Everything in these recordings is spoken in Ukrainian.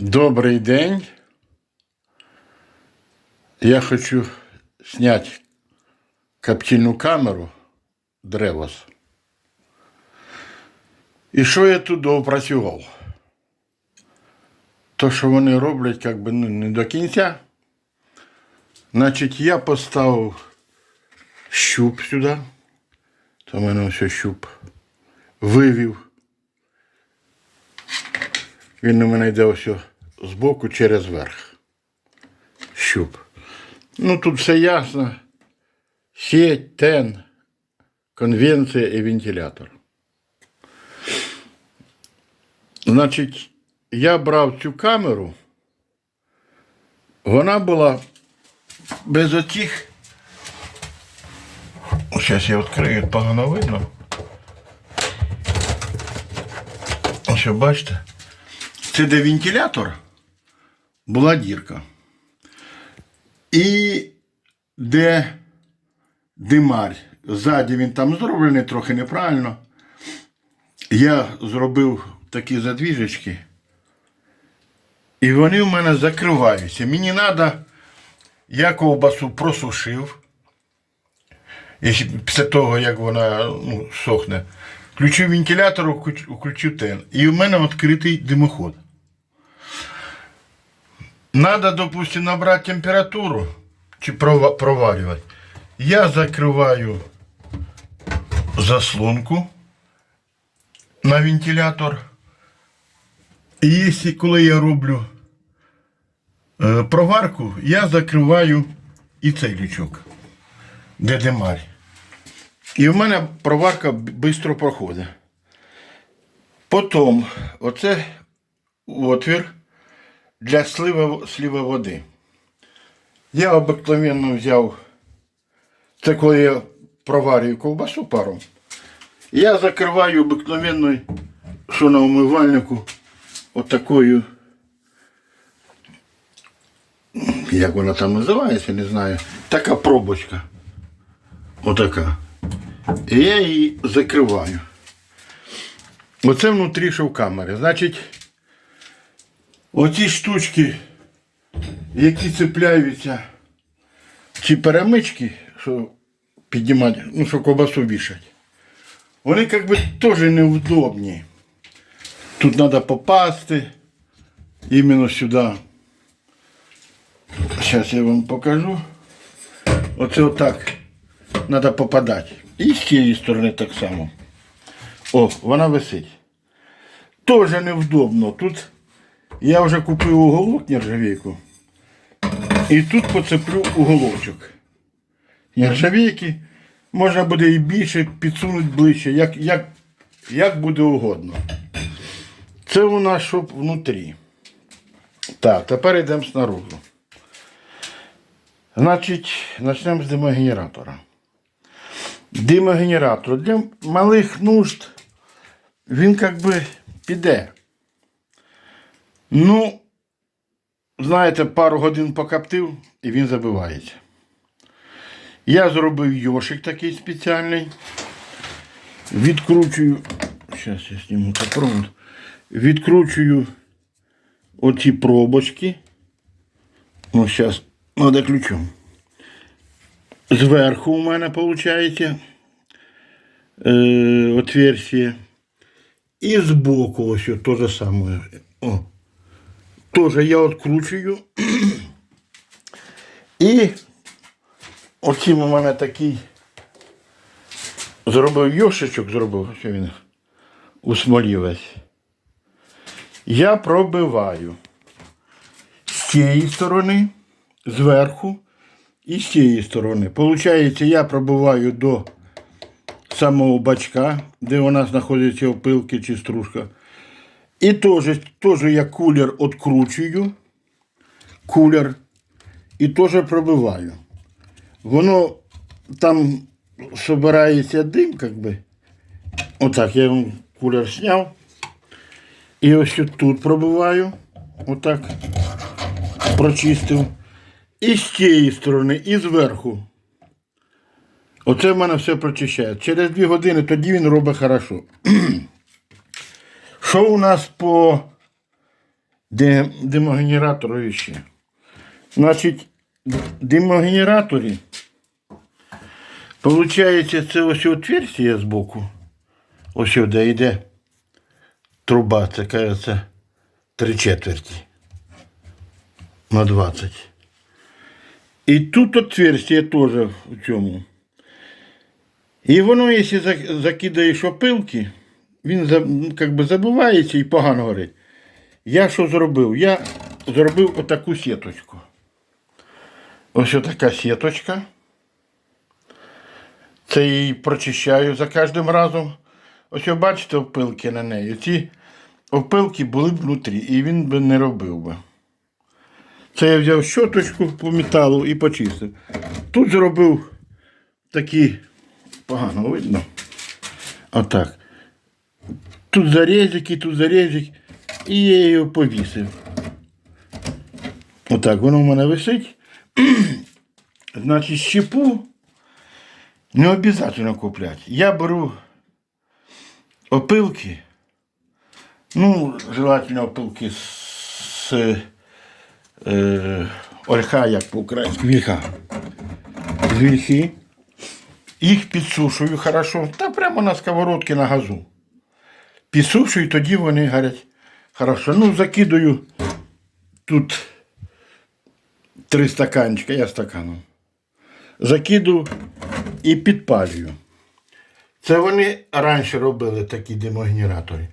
Добрий день. Я хочу зняти коптильну камеру Древос. І що я тут доопрацював? То, що вони роблять, як би ну, не до кінця. Значить, я поставив щуп сюди. То в мене ось щуп. Вивів. Він у мене йде ось збоку через верх. Щуп. Ну тут все ясно. Сеть, тен, конвенція і вентилятор. Значить, я брав цю камеру, вона була без отих. Зараз я відкрию, погано видно. Ось бачите. Це де вентилятор була дірка. І де димарь. Ззаді він там зроблений трохи неправильно. Я зробив такі задвіжечки. І вони в мене закриваються. Мені треба, я ковбасу просушив. І після того, як вона ну, сохне, включив вентилятор, включ- включив тен. І в мене відкритий димоход. Надо, допустим, набрать температуру чи прова- проварювати. Я закриваю заслонку на вентилятор. І якщо коли я роблю е, проварку, я закриваю і цей лючок, де демарь. І в мене проварка швидко проходить. Потім оце отвір для слива, слива води. Я обикновенно взяв, це коли я проварюю ковбасу паром, я закриваю обикновенною, що на умивальнику, отакою, як вона там називається, не знаю, така пробочка. Отака. І я її закриваю. Оце внутрі шовкамери. Значить, оці штучки, які цепляються, ці перемички, що піднімати, ну, що ковбасу вішать, вони як би теж неудобні. Тут треба попасти іменно сюди. Зараз я вам покажу. Оце отак треба попадати. І з цієї сторони так само. О, вона висить. Тоже невдобно. Тут я вже купив уголок нержавійку. І тут поцеплю уголочок. Нержавійки можна буде і більше підсунути ближче, як, як, як буде угодно. Це у нас щоб внутрі. Так, тепер йдемо снаружи. Значить, почнемо з димогенератора. Димогенератор для малих нужд він як би піде. Ну, знаєте, пару годин покоптив і він забивається. Я зробив йошик такий спеціальний. Відкручую. Зараз я зніму провод. Відкручую оці пробочки. Ну, зараз треба ключом. Зверху у мене виходить е, отверстие. І збоку ось то же саме. О. Тоже я відкручую. І оцім у мене такий зробив йошечок, зробив, що він у смолі весь. Я пробиваю з цієї сторони, зверху і з цієї сторони. Получається, я пробиваю до самого бачка, де у нас знаходяться опилки чи стружка. І теж, теж я кулер відкручую, кулер, і теж пробиваю. Воно там збирається дим, як би. Отак, я вам кулер зняв. І ось тут пробиваю. Отак. Прочистив. І з цієї сторони, і зверху. Оце в мене все прочищає. Через дві години тоді він робить хорошо. Що у нас по димогенератору ще. Значить, димогенераторі, виходить, це ось отверстие збоку. Ось де йде труба, це кажеться три четверті на 20. І тут отверстие теж в цьому. І воно, якщо закидаєш опилки, він как би забивається і погано горить. Я що зробив? Я зробив отаку сіточку. Ось така сіточка. Це її прочищаю за кожним разом. Ось ви бачите опилки на неї. Ці опилки були б внутрі, і він би не робив би. Це я взяв щоточку по металу і почистив. Тут зробив такі, погано видно. Отак. Тут зарізики, тут зарізик. І я його повісив. Отак, воно в мене висить. Значить, щепу не обов'язково купляти. Я беру опилки. Ну, желательно опилки з е, ольха, як по-українськи, вільха. З вільхи. Їх підсушую хорошо. Та прямо на сковородці на газу. Підсушую, тоді вони горять хорошо. Ну, закидаю тут три стаканчика, я стаканом. Закиду і підпалюю. Це вони раніше робили такі димогенератори.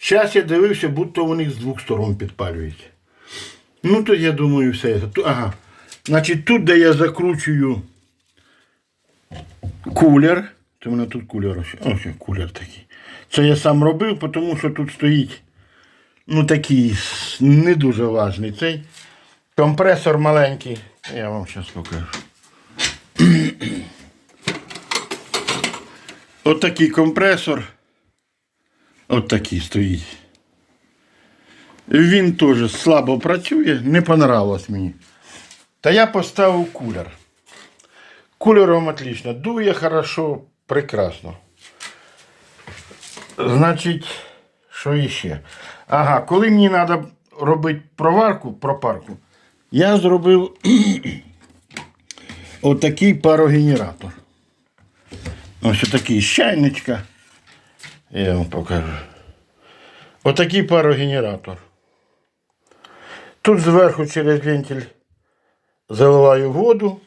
Зараз я дивився, будто вони з двох сторон підпалюють. Ну, то я думаю, все. Ага. Значить, тут, де я закручую кулер. Це в мене тут кулер. Ось кулер такий. Це я сам робив, тому що тут стоїть ну, такий не дуже важний цей компресор маленький. Я вам зараз покажу. От такий компресор. От такий стоїть. Він теж слабо працює, не понравилось мені. Та я поставив кулер. Кулером отлично. Дує хорошо, прекрасно. Значить, що іще? Ага, коли мені треба робити проварку, пропарку, я зробив отакий парогенератор. Ось такий з чайничка. Я вам покажу. Отакий парогенератор. Тут зверху через вентиль заливаю воду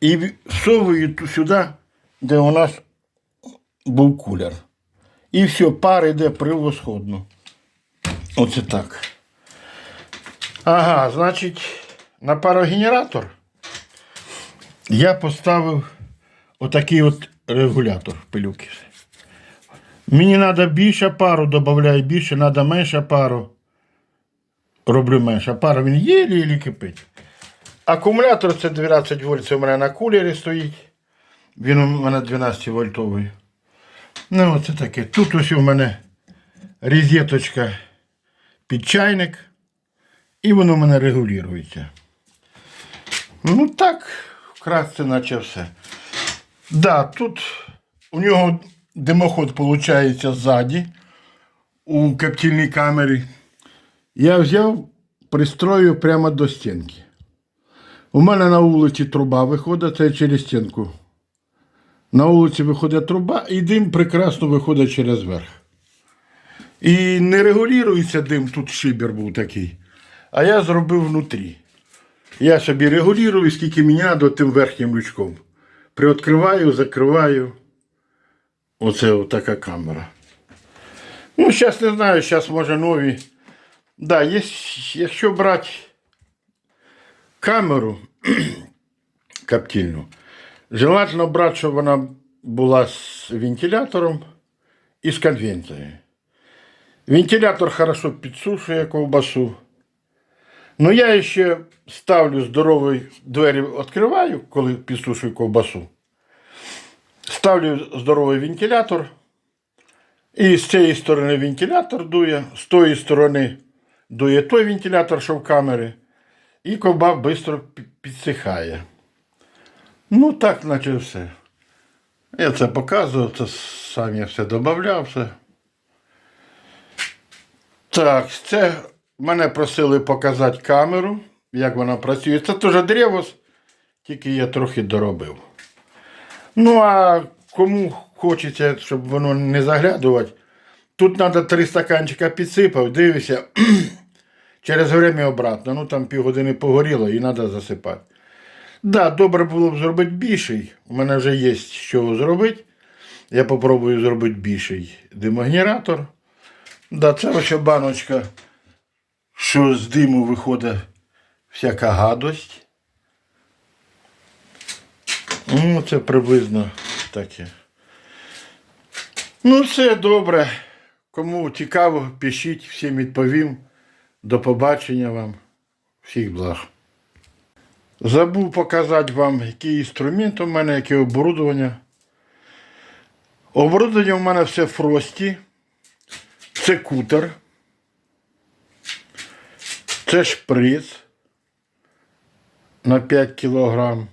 і всовую сюди, де у нас був кулер. І все, пар йде превосходно. Оце так. Ага, значить, на парогенератор я поставив отакий от регулятор пилюки. Мені треба більше пару, додаю більше, треба менше пару. Роблю менше. Пара він єлі-єлі кипить. Акумулятор це 12 вольт, це у мене на кулері стоїть. Він у мене 12 вольтовий. Ну, оце таке. Тут ось у мене розеточка під чайник. І воно у мене регулюється. Ну так, вкратце, наче все. Да, тут у нього димоход виходить ззаді у коптильній камері. Я взяв, пристрою прямо до стінки. У мене на вулиці труба виходить, це через стінку. На вулиці виходить труба, і дим прекрасно виходить через верх. І не регулюється дим, тут шибер був такий. А я зробив внутрі. Я собі регулюю, скільки мені треба тим верхнім лючком. Приоткриваю, закриваю. Оце така камера. Ну, зараз не знаю, зараз може нові. Да, є, якщо брати камеру коптильну, желательно брати, щоб вона була з вентилятором і з конвенцією. Вентилятор хорошо підсушує ковбасу. Ну, я ще ставлю здоровий двері, відкриваю, коли підсушую ковбасу. Ставлю здоровий вентилятор. І з цієї сторони вентилятор дує, з тої сторони дує той вентилятор, що в камері, і ковба швидко підсихає. Ну, так, наче все. Я це показував, це сам я все додавав. Все. Так, це мене просили показати камеру, як вона працює. Це теж древос, тільки я трохи доробив. Ну, а кому хочеться, щоб воно не заглядувати, тут треба три стаканчика підсипав, дивишся, через время обратно. Ну там півгодини погоріло і треба засипати. Да, добре було б зробити більший. У мене вже є чого зробити. Я попробую зробити більший димогенератор. Да, це ось баночка, що з диму виходить всяка гадость. Ну, це приблизно таке. Ну, все добре. Кому цікаво, пишіть, всім відповім. До побачення вам. Всіх благ. Забув показати вам, який інструмент у мене, яке оборудовання. Оборудовання у мене все фрості. Це кутер. Це шприц на 5 кілограм.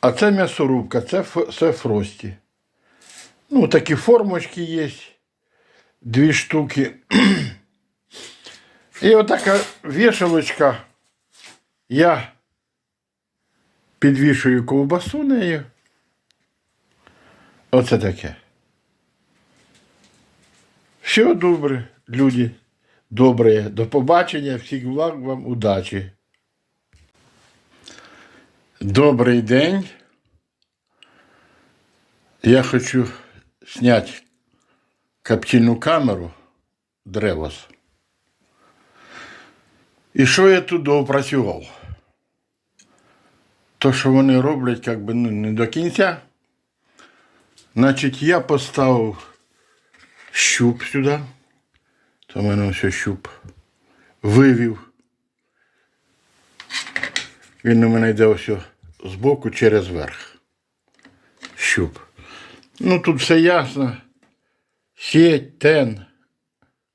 А це м'ясорубка, це, це фрості. Ну, такі формочки є. Дві штуки. І отака вішалочка. Я підвішую ковбасу нею. Оце таке. Все добре, люди. Добре. До побачення. Всіх благ вам удачі. Добрий день. Я хочу зняти коптильну камеру Древос. І що я тут доопрацював? То, що вони роблять, як би ну, не до кінця. Значить, я поставив щуп сюди. То в мене ось щуп. Вивів. Він у мене йде ось збоку через верх. Щуп. Ну тут все ясно. Сеть, тен,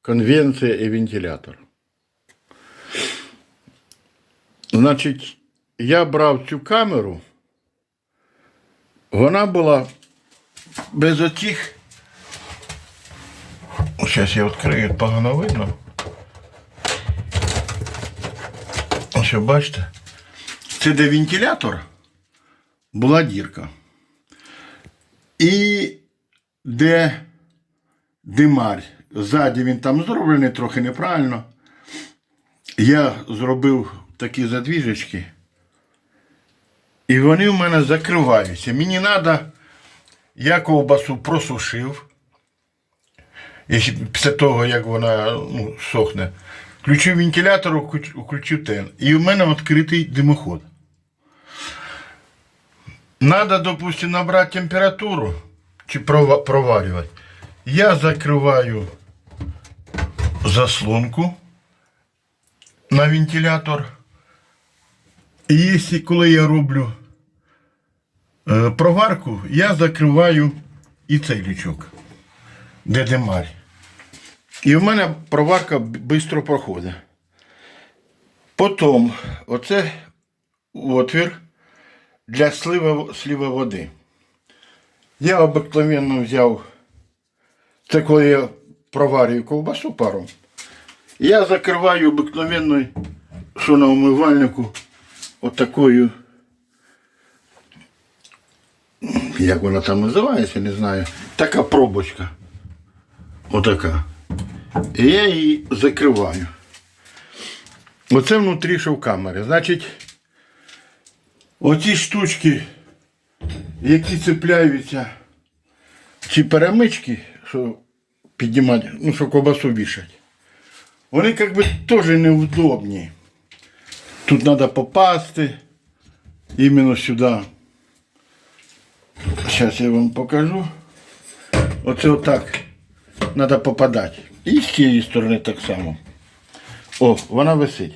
конвенція і вентилятор. Значить, я брав цю камеру, вона була без оцих. Зараз я відкрию, погано видно. Ось бачите. Це де вентилятор була дірка. І де димар. Ззаді він там зроблений трохи неправильно. Я зробив такі задвіжечки. І вони в мене закриваються. Мені треба, я ковбасу просушив. Якщо після того, як вона ну, сохне, включив вентилятор, включ- включив тен. І в мене відкритий димоход. Надо, допустим, набрати температуру чи проварювати. Я закриваю заслонку на вентилятор. І якщо коли я роблю е, проварку, я закриваю і цей лючок, де демарь. І в мене проварка швидко проходить. Потім оце отвір для слива, слива води. Я обикновенно взяв, це коли я проварюю ковбасу паром. Я закриваю обикновенною, що на умивальнику, отакою, як вона там називається, не знаю. Така пробочка. Отака. І я її закриваю. Оце внутрі шовкамери. Значить, оці штучки, які цепляються, ці перемички, що піднімати, ну, що ковбасу вішать, вони як би теж неудобні. Тут треба попасти іменно сюди. Зараз я вам покажу. Оце отак треба попадати. І з цієї сторони так само. О, вона висить.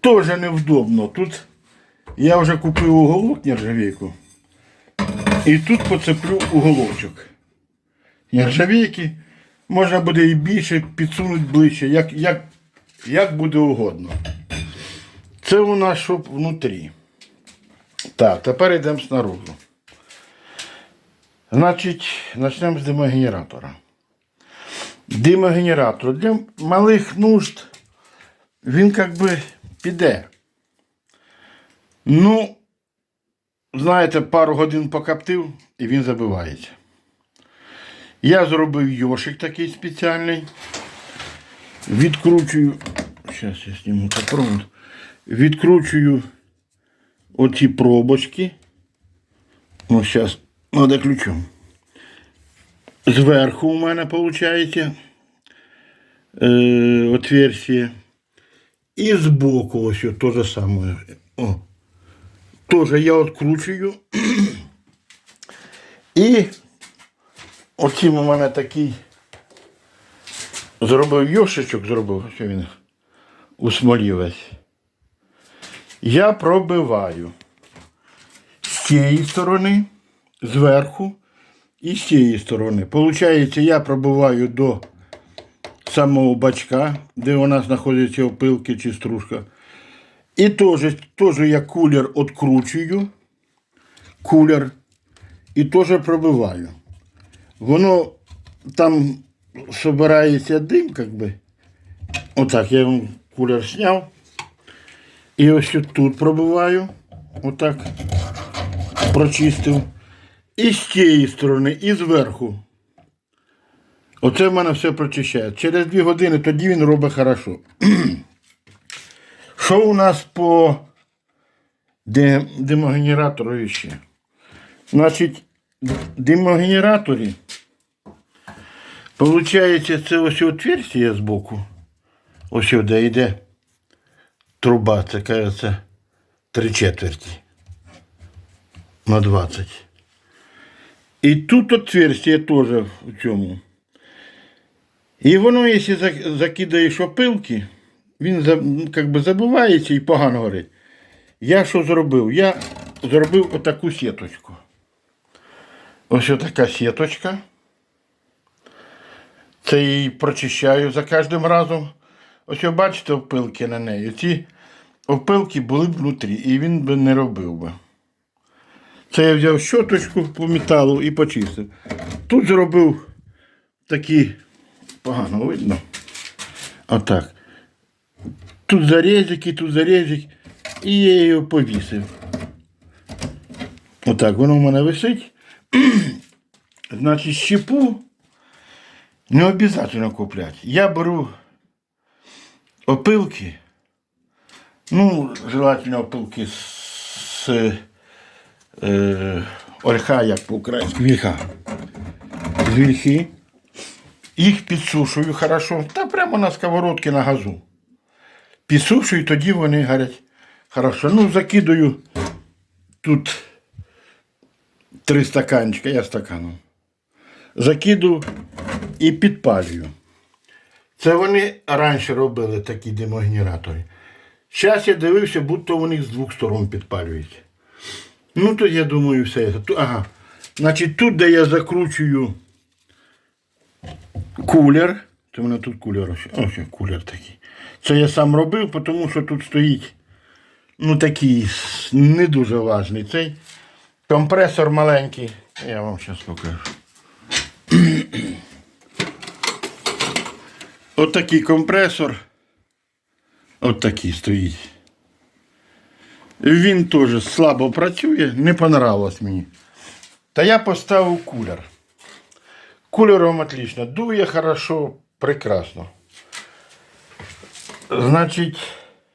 Тоже невдобно. Тут я вже купив уголок нержавійку. І тут поцеплю уголочок. Нержавійки можна буде і більше підсунути ближче, як, як, як буде угодно. Це у нас щоб внутрі. Так, тепер йдемо снаружи. Значить, почнемо з димогенератора. димогенератор. Для малих нужд він як би піде. Ну, знаєте, пару годин покоптив і він забивається. Я зробив йошик такий спеціальний. Відкручую. Зараз я зніму цей провод. Відкручую оці пробочки. Ну, зараз треба ключом. Зверху у мене виходить е, отверстие. І збоку ось то же саме. О. Тоже я відкручую. І оцім у мене такий зробив йошичок, зробив, що він у весь. Я пробиваю з цієї сторони, зверху і з цієї сторони. Получається, я пробиваю до самого бачка, де у нас знаходяться опилки чи стружка. І теж, теж я кулер відкручую, кулер, і теж пробиваю. Воно там збирається дим, як би. Отак, я вам кулер зняв. І ось тут пробиваю. Отак. Прочистив. І з цієї сторони, і зверху. Оце в мене все прочищає. Через дві години тоді він робить хорошо. Що у нас по ди- димогенератору ще? Значить, в димогенераторі, виходить, це ось отверстие збоку. Ось де йде труба, це кажеться три четверті на 20. І тут отверстие теж в цьому. І воно, якщо закидаєш опилки, він как би забивається і погано горить. Я що зробив? Я зробив отаку сіточку. Ось отака сіточка. Це її прочищаю за кожним разом. Ось бачите опилки на неї. Ці опилки були б внутрі, і він би не робив би. Це я взяв щоточку по металу і почистив. Тут зробив такі, погано видно. Отак. Тут зарізики, тут зарізик. І я його повісив. Отак, воно в мене висить. Значить, щепу не обов'язково купляти. Я беру опилки. Ну, желательно опилки з е, ольха, як по-українськи, вільха. З вільхи. Їх підсушую хорошо. Та прямо на сковородці на газу. Підсушую, тоді вони горять хорошо. Ну, закидаю тут три стаканчика, я стаканом. Закиду і підпалюю. Це вони раніше робили такі димогенератори. Зараз я дивився, будто них з двох сторон підпалюють. Ну, то я думаю, все. Ага. Значить, тут, де я закручую кулер. Це в мене тут кулер. Ось, ось кулер такий. Це я сам робив, тому що тут стоїть ну, такий не дуже важний цей компресор маленький. Я вам зараз покажу. Отакий компресор. Отакий стоїть. Він теж слабо працює, не понравилось мені. Та я поставив кулер. Кулером отлично. Дує хорошо, прекрасно. Значить,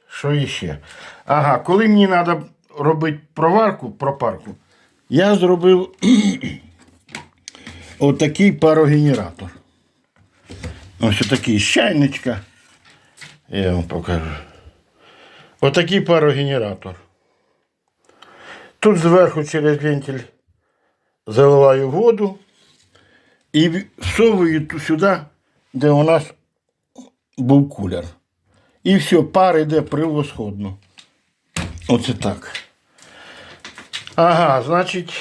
що іще? Ага, коли мені треба робити проварку, пропарку, я зробив отакий парогенератор. Ось отакий з чайничка. Я вам покажу. Отакий парогенератор. Тут зверху через вентиль заливаю воду і всовую сюди, де у нас був кулер. І все, пар йде превосходно. Оце так. Ага, значить,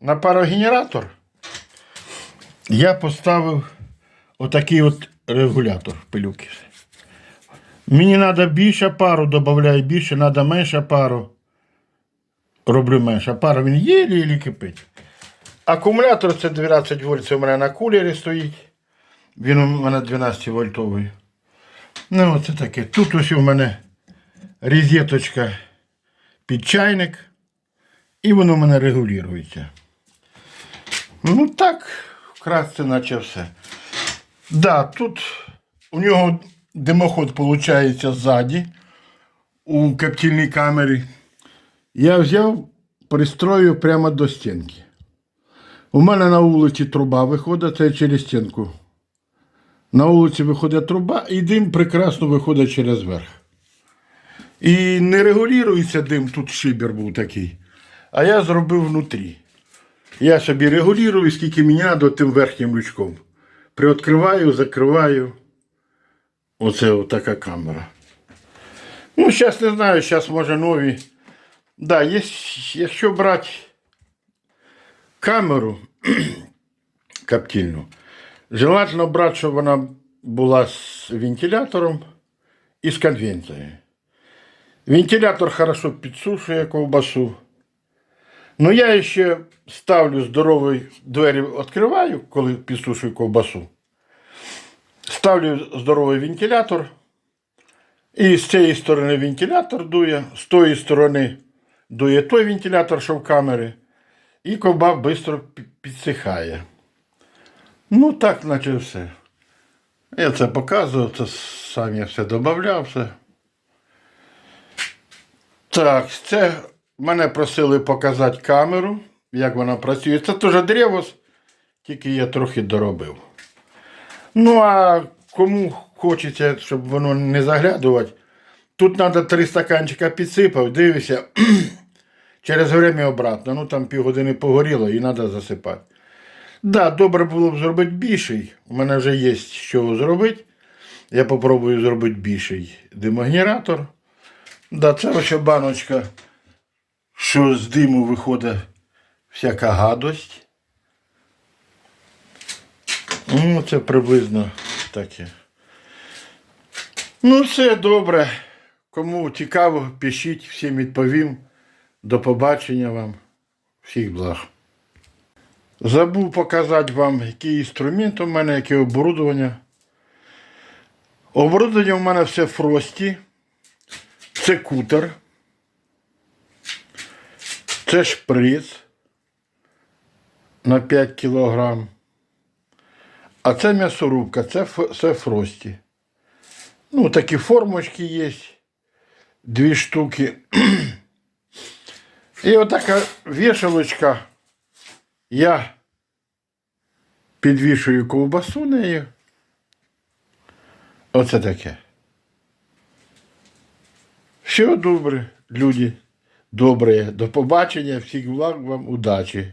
на парогенератор я поставив отакий от регулятор пилюки. Мені треба більше пару, додаю більше, треба менше пару. Роблю менше. Пара він єлі-єлі кипить. Акумулятор це 12 вольт, це у мене на кулері стоїть. Він у мене 12 вольтовий. Ну, оце таке. Тут ось у мене розеточка під чайник. І воно у мене регулюється. Ну так, вкратце, наче все. Да, тут у нього димоход виходить ззаді у коптильній камері. Я взяв, пристрою прямо до стінки. У мене на вулиці труба виходить, це через стінку. На вулиці виходить труба, і дим прекрасно виходить через верх. І не регулюється дим, тут шибер був такий. А я зробив внутрі. Я собі регулюю, скільки мені треба тим верхнім лючком. Приоткриваю, закриваю. Оце така камера. Ну, зараз не знаю, зараз може нові. Да, є, якщо брати камеру коптильну, желательно брати, щоб вона була з вентилятором і з конвенцією. Вентилятор хорошо підсушує ковбасу. Ну, я ще ставлю здоровий двері, відкриваю, коли підсушую ковбасу. Ставлю здоровий вентилятор. І з цієї сторони вентилятор дує, з тої сторони дує той вентилятор, що в камері, і ковба швидко підсихає. Ну, так, наче все. Я це показував, це сам я все додавав. Все. Так, це мене просили показати камеру, як вона працює. Це теж древос, тільки я трохи доробив. Ну, а кому хочеться, щоб воно не заглядувати, тут треба три стаканчика підсипав, дивишся, через время обратно. Ну там півгодини погоріло і треба засипати. Да, добре було б зробити більший. У мене вже є що зробити. Я попробую зробити більший димогенератор. Да, це ось баночка, що з диму виходить всяка гадость. Ну, це приблизно таке. Ну, все добре. Кому цікаво, пишіть, всім відповім. До побачення вам. Всіх благ. Забув показати вам, який інструмент у мене, яке оборудовання. Оборудовання у мене все фрості. Це кутер. Це шприц на 5 кілограм. А це м'ясорубка, це, це фрості. Ну, такі формочки є. Дві штуки. І отака вішалочка. Я підвішую ковбасу нею. Оце таке. Все добре, люди. Добре. До побачення, всіх благ вам, удачі.